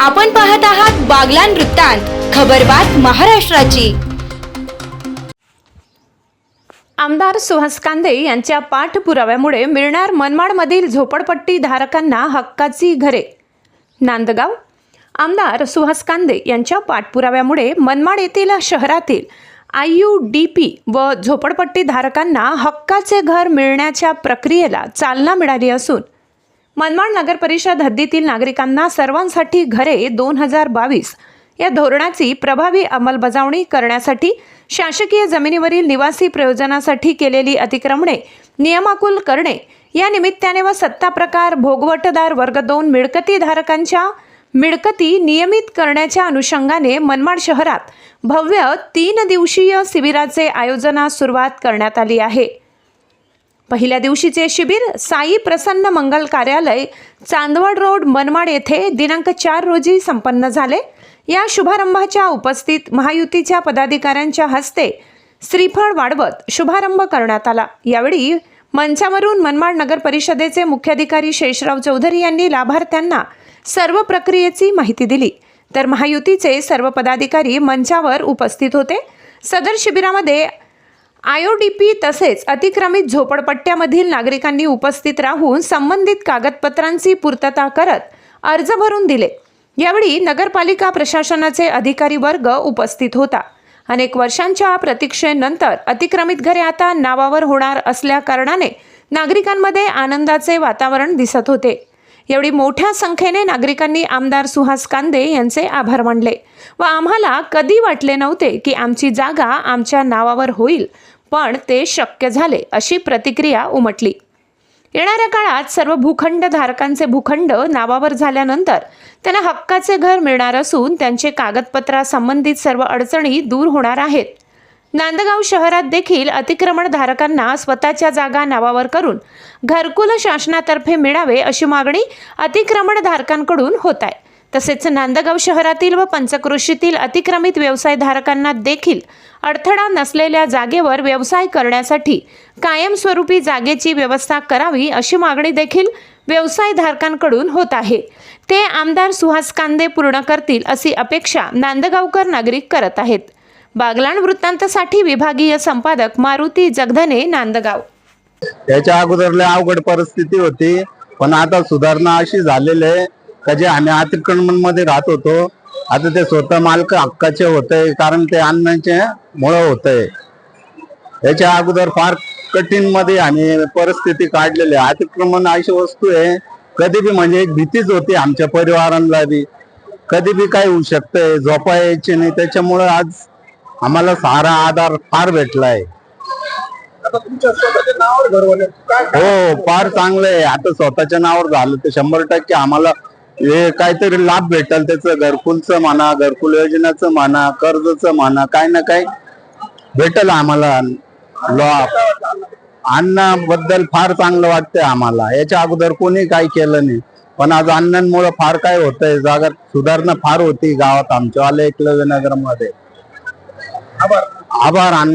आपण पाहत आहात बागलान वृत्तांत खबरबात महाराष्ट्राची. आमदार सुहास कांदे यांच्या पाठपुराव्यामुळे मिळणार मनमाडमधील झोपडपट्टी धारकांना हक्काची घरे. नांदगाव आमदार सुहास कांदे यांच्या पाठपुराव्यामुळे मनमाड येथील शहरातील आय यू डी पी व झोपडपट्टी धारकांना हक्काचे घर मिळण्याच्या प्रक्रियेला चालना मिळाली असून मनमाड नगर परिषद हद्दीतील नागरिकांना सर्वांसाठी घरे दोन हजार बावीस. या धोरणाची प्रभावी अंमलबजावणी करण्यासाठी शासकीय जमिनीवरील निवासी प्रयोजनासाठी केलेली अतिक्रमणे नियमाकुल करणे या निमित्ताने व सत्ता प्रकार भोगवटदार वर्ग दोन मिळकतीधारकांच्या मिळकती नियमित करण्याच्या अनुषंगाने मनमाड शहरात भव्य तीन दिवसीय शिबिराचे आयोजनास सुरुवात करण्यात आली आहे. पहिल्या दिवशीचे शिबिर साई प्रसन्न मंगल कार्यालय चांदवड रोड मनमाड येथे दिनांक चार रोजी संपन्न झाले. या शुभारंभाच्या उपस्थित महायुतीच्या पदाधिकाऱ्यांच्या हस्ते श्रीफळ वाढवत शुभारंभ करण्यात आला. यावेळी मंचावरून मनमाड नगर परिषदेचे मुख्याधिकारी शेषराव चौधरी यांनी लाभार्थ्यांना सर्व प्रक्रियेची माहिती दिली. तर महायुतीचे सर्व पदाधिकारी मंचावर उपस्थित होते. सदर शिबिरामध्ये आयओडीपी तसेच अतिक्रमित झोपडपट्ट्यामधील नागरिकांनी उपस्थित राहून संबंधित कागदपत्रांची पूर्तता करत अर्ज भरून दिले. यावेळी नगरपालिका प्रशासनाचे अधिकारी वर्ग उपस्थित होता. अनेक वर्षांच्या प्रतीक्षेनंतर अतिक्रमित घरे आता नावावर होणार असल्या कारणाने नागरिकांमध्ये आनंदाचे वातावरण दिसत होते. एवढी मोठ्या संख्येने नागरिकांनी आमदार सुहास कांदे यांचे आभार मानले व आम्हाला कधी वाटले नव्हते की आमची जागा आमच्या नावावर होईल पण ते शक्य झाले अशी प्रतिक्रिया उमटली. येणाऱ्या काळात सर्व भूखंड धारकांचे भूखंड नावावर झाल्यानंतर त्यांना हक्काचे घर मिळणार असून त्यांचे कागदपत्रासंबंधित सर्व अडचणी दूर होणार आहेत. नांदगाव शहरात देखील अतिक्रमण धारकांना स्वतःच्या जागा नावावर करून घरकुल शासनातर्फे मिळावे अशी मागणी अतिक्रमण धारकांकडून होत आहे. तसेच नांदगाव शहरातील व पंचक्रोशीतील अतिक्रमित व्यवसाय धारकांना देखील अडथळा नसलेल्या जागेवर व्यवसाय करण्यासाठी कायमस्वरूपी जागेची व्यवस्था करावी अशी मागणी देखील व्यवसाय धारकांकडून होत आहे. ते आमदार सुहास कांदे पूर्ण करतील अशी अपेक्षा नांदगावकर नागरिक करत आहेत. बागलाण वृत्तांतसाठी विभागीय संपादक मारुती जगधने नांदगाव. याच्या अगोदर अवघड परिस्थिती होती पण आता सुधारणा अशी झालेली आहे का जे आम्ही अतिक्रमणमध्ये राहत होतो आता ते स्वतः मालक हक्काचे होते कारण ते अन्नाचे मुळे होतंय याच्या अगोदर फार कठीणमध्ये आम्ही परिस्थिती काढलेली. आहे अतिक्रमण अशी वस्तू आहे कधी बी म्हणजे एक भीतीच होती आमच्या परिवारांना बी. कधी बी काय होऊ शकतंय झोपा यायची नाही त्याच्यामुळे आज आम्हाला सारा आधार फार भेटलाय. हो फार चांगलं आहे. आता स्वतःच्या नावावर झालं तर शंभर टक्के आम्हाला हे काहीतरी लाभ भेटल त्याचं घरकुलचं म्हणा घरकुल योजनेचं म्हणा कर्जचं म्हणा काय ना काय भेटल आम्हाला. लाभ अन्नाबद्दल फार चांगलं वाटतंय आम्हाला. याच्या अगोदर कोणी काही केलं नाही. पण आज अन्नांमुळे फार काय होतंय. जागा सुधारणा फार होती गावात आमच्या आले एकलव्य नगरमध्ये. आभार. आभार